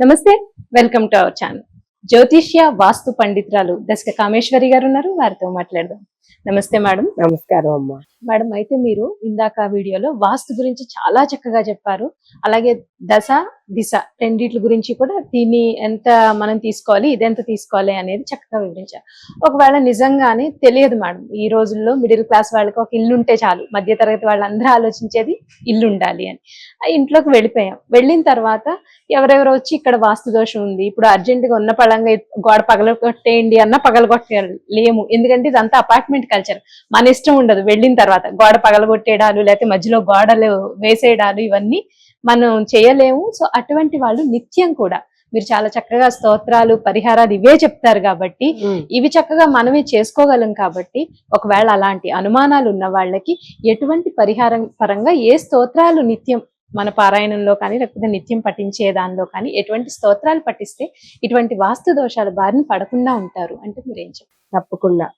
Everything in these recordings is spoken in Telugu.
నమస్తే వెల్కమ్ టు అవర్ ఛానల్. జ్యోతిష్య వాస్తు పండితురాలు దశక కామేశ్వరి గారు ఉన్నారు వారితో మాట్లాడదాం. నమస్తే మేడం. నమస్కారం అమ్మా. మేడం అయితే మీరు ఇందాక వీడియోలో వాస్తు గురించి చాలా చక్కగా చెప్పారు. అలాగే దశ దిశ రెండిట్ల గురించి కూడా దీన్ని ఎంత మనం తీసుకోవాలి ఇదెంత తీసుకోవాలి అనేది చక్కగా వివరించారు. ఒకవేళ నిజంగానే తెలియదు మేడం ఈ రోజుల్లో మిడిల్ క్లాస్ వాళ్ళకి ఒక ఇల్లు ఉంటే చాలు మధ్య తరగతి వాళ్ళందరూ ఆలోచించేది ఇల్లు ఉండాలి అని. ఆ ఇంట్లోకి వెళ్ళిపోయాం. వెళ్ళిన తర్వాత ఎవరెవరో వచ్చి ఇక్కడ వాస్తు దోషం ఉంది ఇప్పుడు అర్జెంట్గా ఉన్న పళంగా గోడ పగలగొట్టేయండి అన్న పగలగొట్టారు లేము ఎందుకంటే ఇదంతా అపార్ట్మెంట్ కల్చర్. మన ఇష్టం ఉండదు వెళ్ళిన తర్వాత. గోడ పగలగొట్టేయడాలు లేకపోతే మధ్యలో గోడలు వేసేయడాలు ఇవన్నీ మనం చేయలేము. సో అటువంటి వాళ్ళు నిత్యం కూడా. మీరు చాలా చక్కగా స్తోత్రాలు పరిహారాలు ఇవే చెప్తారు కాబట్టి ఇవి చక్కగా మనమే చేసుకోగలం కాబట్టి ఒకవేళ అలాంటి అనుమానాలు ఉన్న వాళ్ళకి ఎటువంటి పరిహారం పరంగా ఏ స్తోత్రాలు నిత్యం మన పారాయణంలో కానీ లేకపోతే నిత్యం పఠించే దానిలో కానీ ఎటువంటి స్తోత్రాలు పఠిస్తే ఇటువంటి వాస్తు దోషాల బారిన పడకుండా ఉంటారు. అంటే మీరేం చెప్తారు తప్పకుండా.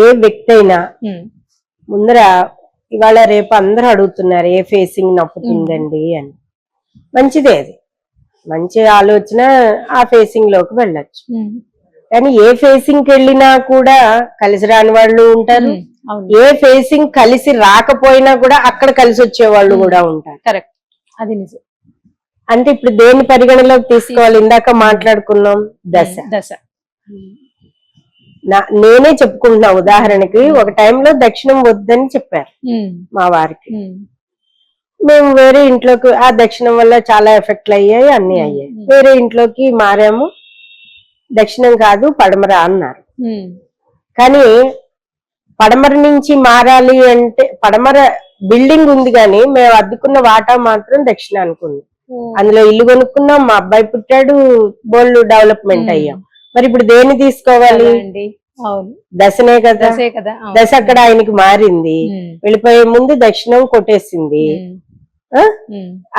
ఏ వ్యక్తి అయినా ముందర ఇవాళ రేపు అందరూ అడుగుతున్నారు ఏ ఫేసింగ్ నప్పుతుందండి అని. మంచిదే అది. మంచి ఆలోచన ఆ ఫేసింగ్లోకి వెళ్ళొచ్చు. కానీ ఏ ఫేసింగ్కి వెళ్ళినా కూడా కలిసి రాని వాళ్ళు ఉంటారు. ఏ ఫేసింగ్ కలిసి రాకపోయినా కూడా అక్కడ కలిసి వచ్చే వాళ్ళు కూడా ఉంటారు. కరెక్ట్. అది నిజం. అంటే ఇప్పుడు దేని పరిగణలోకి తీసుకోవాలి? ఇందాక మాట్లాడుకున్నాం దశ. దశ. నేనే చెప్పుకుంటున్నా ఉదాహరణకి ఒక టైంలో దక్షిణం వద్దని చెప్పారు ఉమ్, మా వారికి. ఉమ్, మేము వేరే ఇంట్లోకి ఆ దక్షిణం వల్ల చాలా ఎఫెక్ట్లు అయ్యాయి అన్ని అయ్యాయి. వేరే ఇంట్లోకి మారాము దక్షిణం కాదు పడమర అన్నారు. కానీ పడమర నుంచి మారాలి అంటే పడమర బిల్డింగ్ ఉంది కానీ మేము అద్దుకున్న వాటా మాత్రం దక్షిణానికి ఉంది. అందులో ఇల్లు కొనుక్కున్నాం మా అబ్బాయి పుట్టాడు బోల్డ్ డెవలప్మెంట్. అయ్యాం. మరి ఇప్పుడు దేన్ని తీసుకోవాలి? కదా అండి అవును. దశనే కదా. దశే కదా. అవును. దశ అక్కడ ఆయనకి మారింది. వెళ్ళిపోయే ముందు దక్షిణం కొట్టేసింది. ఆ?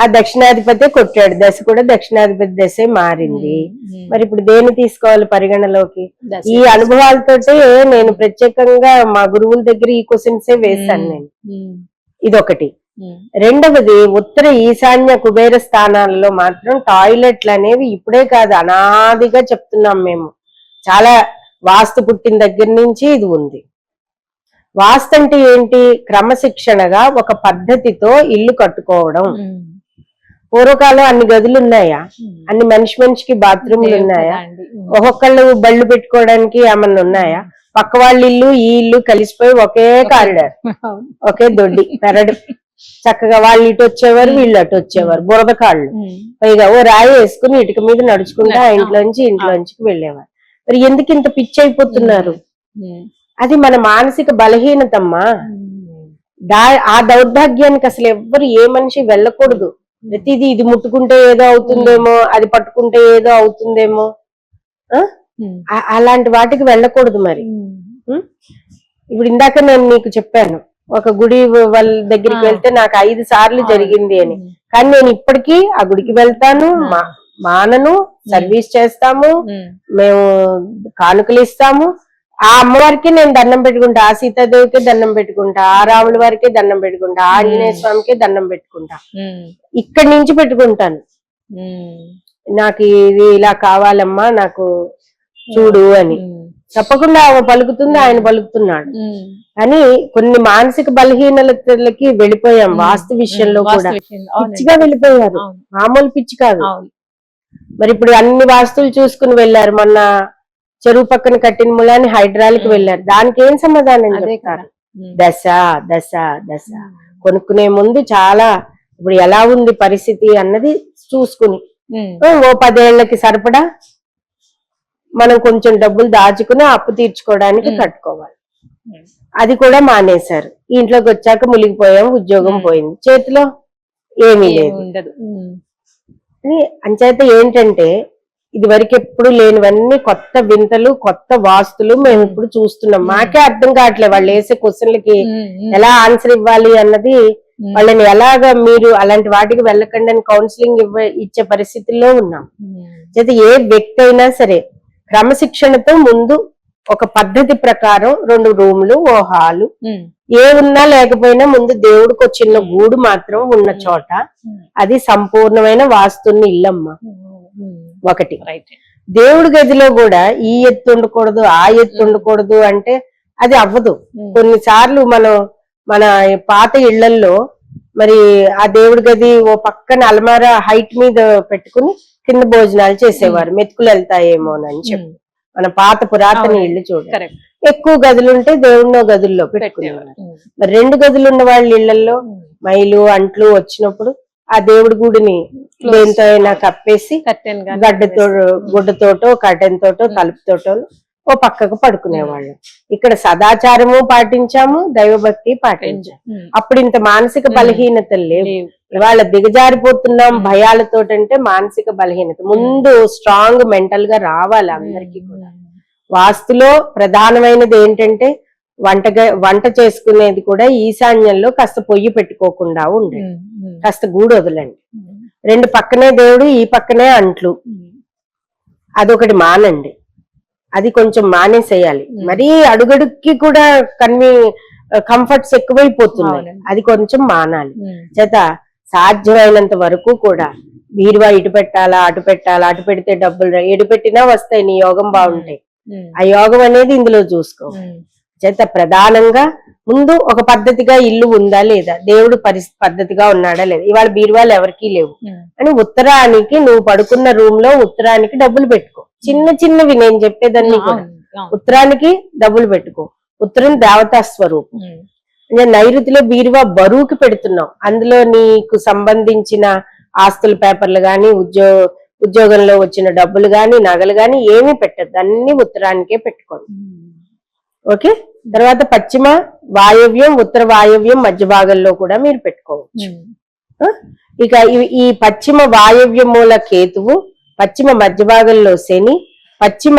దక్షిణాధిపతి కొట్టాడు. దశ కూడా దక్షిణాధిపతి దశే మారింది. మరి ఇప్పుడు దేన్ని తీసుకోవాలి పరిగణలోకి. ఈ అనుభవాలతోటే నేను ప్రత్యేకంగా మా గురువుల దగ్గర ఈ క్వశ్చన్సే వేశాను నేను. ఇదొకటి. రెండవది ఉత్తర ఈశాన్య కుబేర స్థానాలలో మాత్రం టాయిలెట్లు అనేవి ఇప్పుడే కాదు అనాదిగా చెప్తున్నాం మేము. చాలా వాస్తు పుట్టిన దగ్గర నుంచి ఇది ఉంది. వాస్తు అంటే ఏంటి? క్రమశిక్షణగా ఒక పద్ధతితో ఇల్లు కట్టుకోవడం. పూర్వకాలం అన్ని గదులు ఉన్నాయా. అన్ని మనిషి మనిషికి బాత్రూమ్లు ఉన్నాయా? ఒక్కొక్కళ్ళు బళ్ళు పెట్టుకోవడానికి ఏమన్నా ఉన్నాయా? పక్క వాళ్ళ ఇల్లు ఈ ఇల్లు కలిసిపోయి ఒకే కారిడార్. ఒకే దొడ్డి పెరడు. చక్కగా వాళ్ళు ఇటు వచ్చేవారు వీళ్ళు అటు వచ్చేవారు బురద కాళ్ళు. పైగా ఓ రాయి వేసుకుని ఇటుక మీద నడుచుకుంటూ ఆ. ఇంట్లోంచి ఇంట్లోంచి వెళ్ళేవారు. మరి ఎందుకు ఇంత పిచ్చి అయిపోతున్నారు? అది మన మానసిక బలహీనతమ్మా. దా ఆ దౌర్భాగ్యానికి అసలు ఎవ్వరు ఏ మనిషి వెళ్ళకూడదు. ప్రతిదీ ఇది ముట్టుకుంటే ఏదో అవుతుందేమో అది పట్టుకుంటే ఏదో అవుతుందేమో. అలాంటి వాటికి వెళ్ళకూడదు మరి? ఇప్పుడు ఇందాక నేను నీకు చెప్పాను ఒక గుడి వాళ్ళ దగ్గరికి. వెళ్తే నాకు ఐదు సార్లు. జరిగింది అని. కానీ నేను ఇప్పటికీ ఆ గుడికి వెళ్తాను మానను సర్వీస్ చేస్తాము మేము కానుకలు ఇస్తాము. ఆ అమ్మవారికి నేను దండం పెట్టుకుంటా ఆ సీతాదేవికి దండం పెట్టుకుంటా ఆ రాముల వారికి దండం పెట్టుకుంటా ఆ ఆంజనేయ. స్వామికి దండం పెట్టుకుంటా. ఇక్కడి నుంచి పెట్టుకుంటాను. నాకు ఇది ఇలా కావాలమ్మా నాకు చూడు అని. తప్పకుండా ఆమె పలుకుతుంది ఆయన పలుకుతున్నాడు. కానీ కొన్ని మానసిక బలహీనతలకి వెళ్ళిపోయాం వాస్తు విషయంలో కూడా. పిచ్చిగా వెళ్ళిపోయారు. మామూలు పిచ్చి కాదు. మరి ఇప్పుడు అన్ని వాస్తులు చూసుకుని వెళ్ళారు. మొన్న చెరువు పక్కన కట్టిన ములాని హైడ్రాల్కి. వెళ్ళారు. దానికి ఏం సమాధానం చెప్తారు? దశ దశ దశ. కొనుక్కునే ముందు చాలా ఇప్పుడు ఎలా ఉంది పరిస్థితి అన్నది చూసుకుని. ఓ పదేళ్ళకి సరిపడా? మనం కొంచెం డబ్బులు దాచుకుని అప్పు తీర్చుకోవడానికి. కట్టుకోవాలి. అది కూడా మానేశారు. ఇంట్లోకి వచ్చాక మునిగిపోయాం ఉద్యోగం. పోయింది. చేతిలో ఏమీ లేదు. అంచేత ఏంటంటే ఇది వరకు ఎప్పుడు లేనివన్నీ కొత్త వింతలు కొత్త వాస్తులు మేము ఇప్పుడు చూస్తున్నాం. మాకే అర్థం కావట్లేదు. వాళ్ళు వేసే క్వశ్చన్లకి ఎలా ఆన్సర్ ఇవ్వాలి అన్నది వాళ్ళని ఎలాగా మీరు అలాంటి వాటికి వెళ్ళకండి అని కౌన్సిలింగ్ ఇవ్వ ఇచ్చే పరిస్థితుల్లో ఉన్నాం. చేత ఏ వ్యక్తి అయినా సరే క్రమశిక్షణతో ముందు ఒక పద్ధతి ప్రకారం రెండు రూములు ఓ హాలు. ఏ ఉన్నా లేకపోయినా ముందు దేవుడికి ఒక చిన్న గూడు మాత్రం ఉన్న చోట. అది సంపూర్ణమైన వాస్తున్న ఇల్లమ్మ. ఒకటి. దేవుడి గదిలో కూడా ఈ ఎత్తు ఉండకూడదు ఆ ఎత్తు ఉండకూడదు అంటే అది అవ్వదు. కొన్నిసార్లు మనం మన పాత ఇళ్ళల్లో మరి ఆ దేవుడి గది ఓ పక్కన అలమార హైట్ మీద పెట్టుకుని కింద భోజనాలు చేసేవారు. మెతుకులు వెళ్తాయేమోనని చెప్పి. మన పాత పురాతన చూడండి. కరెక్ట్. ఎక్కువ గదులుంటే దేవుడినో గదుల్లో పెట్టుకునేవారు. మరి రెండు గదులు ఉన్న వాళ్ళ ఇళ్ళలో మైలు అంట్లు వచ్చినప్పుడు ఆ దేవుడి గుడిని దేంతో అయినా కప్పేసి గడ్డతో గుడ్డతోటో కర్టెన్ తోటో తలుపుతోటో ఓ పక్కకు పడుకునేవాళ్ళం. ఇక్కడ సదాచారము పాటించాము దైవభక్తి పాటించాము. అప్పుడు ఇంత మానసిక. బలహీనతలు లేవు. ఇవాళ దిగజారిపోతున్నాం. భయాలతోటంటే మానసిక బలహీనత. ముందు స్ట్రాంగ్ మెంటల్గా రావాలి అందరికీ కూడా. వాస్తులో ప్రధానమైనది ఏంటంటే వంట వంట చేసుకునేది కూడా ఈశాన్యంలో కాస్త పొయ్యి పెట్టుకోకుండా ఉండండి. కాస్త గూడు వదలండి. రెండు పక్కనే దేవుడు ఈ పక్కనే అంట్లు. అదొకటి మానండి. అది కొంచెం మానేసేయాలి. మరీ అడుగడుక్కి కూడా కన్వి కంఫర్ట్స్ ఎక్కువైపోతున్నాయి. అది కొంచెం మానాలి. చేత సాధ్యమైనంత వరకు కూడా బీరువా ఇటు పెట్టాలా అటు పెట్టాలా అటు పెడితే డబ్బులు ఎటు పెట్టినా వస్తాయి నీ యోగం బాగుంటాయి. ఆ యోగం అనేది ఇందులో చూసుకో. చేత ప్రధానంగా ముందు ఒక పద్ధతిగా ఇల్లు ఉందా లేదా? దేవుడు పద్ధతిగా ఉన్నాడా లేదా? ఇవాళ బీరువాలు ఎవరికీ లేవు. అని ఉత్తరానికి నువ్వు పడుకున్న రూమ్లో ఉత్తరానికి డబ్బులు పెట్టుకో. చిన్న చిన్నవి నేను చెప్పేదాన్ని ఉత్తరానికి డబ్బులు పెట్టుకో. ఉత్తరం దేవతా స్వరూపం. అంటే నైరుతిలో బీరువా బరువుకి పెడుతున్నావు. అందులో నీకు సంబంధించిన ఆస్తుల పేపర్లు గాని ఉద్యోగ ఉద్యోగంలో వచ్చిన డబ్బులు గాని నగలు గాని ఏమీ పెట్టద్దు. అన్ని ఉత్తరానికే పెట్టుకోండి ఓకే? తర్వాత పశ్చిమ వాయవ్యం ఉత్తర వాయవ్యం మధ్య భాగంలో కూడా మీరు పెట్టుకోవచ్చు? ఇక ఈ పశ్చిమ వాయవ్య మూల కేతువు పశ్చిమ మధ్య భాగంలో శని పశ్చిమ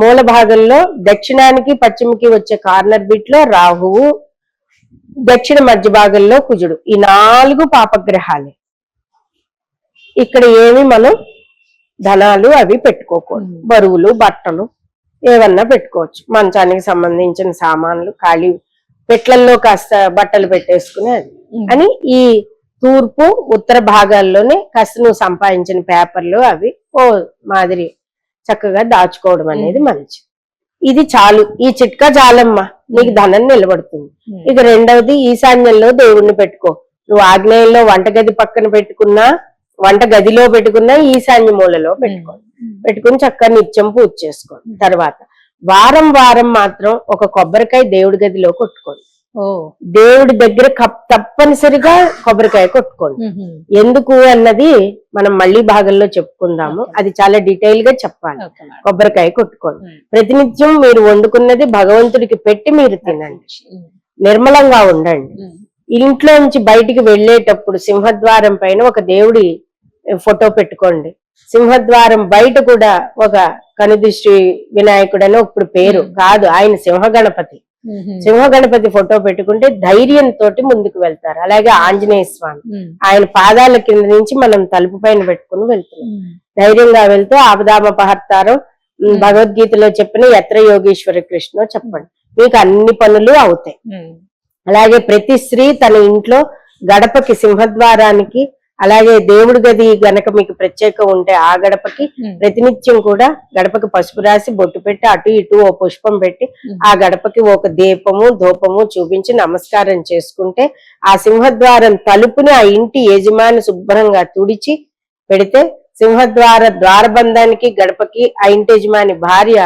మూల భాగంలో దక్షిణానికి పశ్చిమకి వచ్చే కార్నర్ బిట్లో రాహువు దక్షిణ మధ్య భాగంలో కుజుడు. ఈ నాలుగు పాపగ్రహాలే. ఇక్కడ ఏమి మనం ధనాలు అవి పెట్టుకోకూడదు. బరువులు బట్టలు ఏవన్నా పెట్టుకోవచ్చు. మంచానికి సంబంధించిన సామాన్లు ఖాళీ పెట్లల్లో కాస్త బట్టలు పెట్టేసుకుని అది. అని ఈ తూర్పు ఉత్తర భాగాల్లోనే కాస్త నువ్వు సంపాదించిన పేపర్లు అవి ఓ మాదిరి చక్కగా దాచుకోవడం అనేది మ్మ్. మంచి ఇది చాలు. ఈ చిట్కా చాలమ్మా. నీకు ధనం నిలబడుతుంది. ఇక రెండవది ఈశాన్యంలో దేవుణ్ణి పెట్టుకో. నువ్వు ఆగ్నేయంలో వంటగది పక్కన పెట్టుకున్నా వంట గదిలో పెట్టుకున్నా ఈశాన్య మూలలో పెట్టుకో. పెట్టుకుని చక్కగా నిత్యం పూజ చేసుకోండి. తర్వాత వారం వారం మాత్రం ఒక కొబ్బరికాయ దేవుడి గదిలో కొట్టుకోండి. దేవుడి దగ్గర తప్పనిసరిగా కొబ్బరికాయ కొట్టుకోండి. ఎందుకు అన్నది మనం మళ్ళీ భాగంలో చెప్పుకుందాము. అది చాలా డీటెయిల్గా చెప్పాలి కొబ్బరికాయ కొట్టుకోండి. ప్రతినిత్యం మీరు వండుకున్నది భగవంతుడికి పెట్టి మీరు తినండి. నిర్మలంగా ఉండండి. ఇంట్లో నుంచి బయటికి వెళ్ళేటప్పుడు సింహద్వారం పైన ఒక దేవుడి ఫోటో పెట్టుకోండి. సింహద్వారం బయట కూడా ఒక కనుదృష్టి వినాయకుడు అని ఇప్పుడు పేరు. కాదు ఆయన సింహ గణపతి సింహ గణపతి ఫోటో పెట్టుకుంటే ధైర్యం తోటి ముందుకు వెళ్తారు. అలాగే ఆంజనేయ స్వామి. ఆయన పాదాల కింద నుంచి మనం తలుపు పైన పెట్టుకుని వెళ్తున్నాం. ధైర్యంగా వెళ్తూ ఆపదామపహర్తారం ఉమ్, Hmm. భగవద్గీతలో చెప్పిన ఎత్ర యోగేశ్వర కృష్ణ చెప్పండి. మీకు అన్ని పనులు అవుతాయి. అలాగే ప్రతి స్త్రీ తన ఇంట్లో గడపకి సింహద్వారానికి అలాగే దేవుడి గది గనక మీకు ప్రత్యేక ఉంటే ఆ గడపకి ప్రతినిత్యం కూడా గడపకి పసుపు రాసి బొట్టు పెట్టి అటు ఇటు ఓ పుష్పం పెట్టి ఆ గడపకి ఒక దీపము ధూపము చూపించి నమస్కారం చేసుకుంటే ఆ సింహద్వారం తలుపుని ఆ ఇంటి యజమాని శుభ్రంగా తుడిచి పెడితే సింహద్వార ద్వారబంధానికి గడపకి ఆ ఇంటి యజమాని భార్య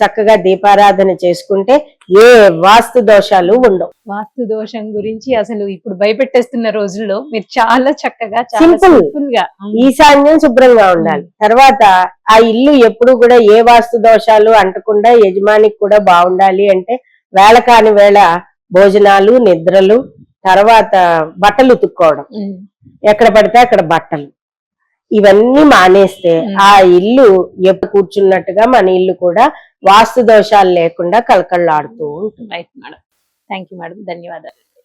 చక్కగా దీపారాధన చేసుకుంటే ఏ వాస్తు దోషాలు ఉండవు. వాస్తు దోషం గురించి అసలు ఇప్పుడు భయపెట్టేస్తున్న రోజుల్లో మీరు చాలా చక్కగా. సింపుల్గా ఈశాన్యం శుభ్రంగా ఉండాలి. తర్వాత ఆ ఇల్లు ఎప్పుడు కూడా ఏ వాస్తు దోషాలు అంటకుండా యజమానికి కూడా బాగుండాలి అంటే వేళ కాని వేళ భోజనాలు నిద్రలు తర్వాత బట్టలు ఉతుక్కోవడం. ఎక్కడ పడితే అక్కడ బట్టలు. ఇవన్నీ మానేస్తే. ఆ ఇల్లు ఎప్పుడు కూర్చున్నట్టుగా మన ఇల్లు కూడా వాస్తు దోషాలు లేకుండా కలకళ్ళాడుతూ ఉంటుంది. Right madam thank you madam ధన్యవాదాలు.